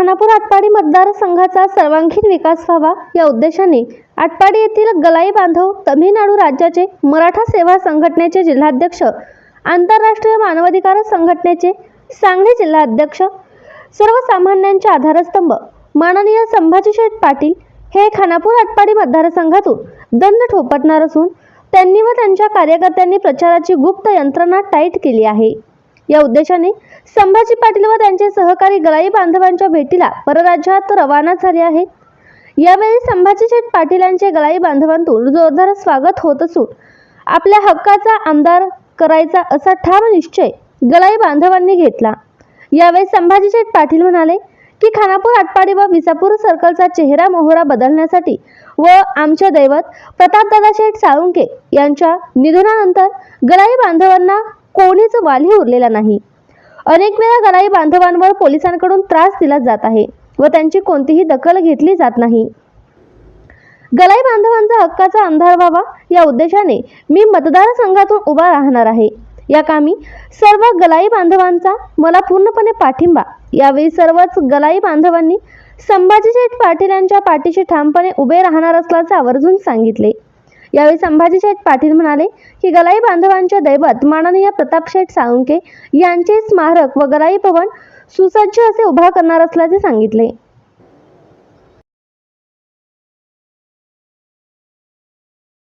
खानापूर आटपाडी मतदारसंघाचा सर्वांगीण विकास व्हावा या उद्देशाने आटपाडी येथील गलाई बांधव तमिळनाडू राज्याचे मराठा सेवा संघटनेचे जिल्हाध्यक्ष आंतरराष्ट्रीय मानवाधिकार संघटनेचे सांगली जिल्हाध्यक्ष सर्वसामान्यांचे आधारस्तंभ माननीय संभाजी शेठ पाटील हे खानापूर आटपाडी मतदारसंघातून दंड ठोपटणार असून त्यांनी व त्यांच्या कार्यकर्त्यांनी प्रचाराची गुप्त यंत्रणा टाईट केली आहे. या उद्देशाने संभाजी पाटील व त्यांचे सहकारी गलाई बांधवांच्या भेटीला परराज्यात रवाना झाले आहेत. यावेळी संभाजी शेठ पाटील यांचे गलाई बांधवांतून जोरदार स्वागत होत असून आपल्या हक्काचा आमदार करायचा असा ठाम निश्चय गलाई बांधवांनी घेतला. यावेळी संभाजी शेठ पाटील म्हणाले की खानापूर आटपाडी व विसापूर सर्कलचा चेहरा मोहरा बदलण्यासाठी व आमचे दैवत प्रतापदादा शेठ साळुंके यांच्या निधनानंतर गलाई बांधवांना कोणीच वाली उरलेला नाही. अनेक वेळा गलाई बांधवांवर पोलिसांकडून त्रास दिला जात आहे व त्यांची कोणतीही दखल घेतली जात नाही. गलाई बांधवांचा हक्काचा अंधार व्हावा या उद्देशाने मी मतदारसंघातून उभा राहणार आहे. या कामी सर्व गलाई बांधवांचा मला पूर्णपणे पाठिंबा. यावेळी सर्वच गलाई बांधवांनी संभाजीशेठ पाटील यांच्या पाठीशी ठामपणे उभे राहणार असल्याचे आवर्जून सांगितले. यावेळी संभाजी शेठ पाटील म्हणाले की गलाई बांधवांचे दैवत माननीय प्रताप शेठ साळुंके यांचे स्मारक व गलाई भवन सुसज्ज असे उभा करणार असल्याचे सांगितले.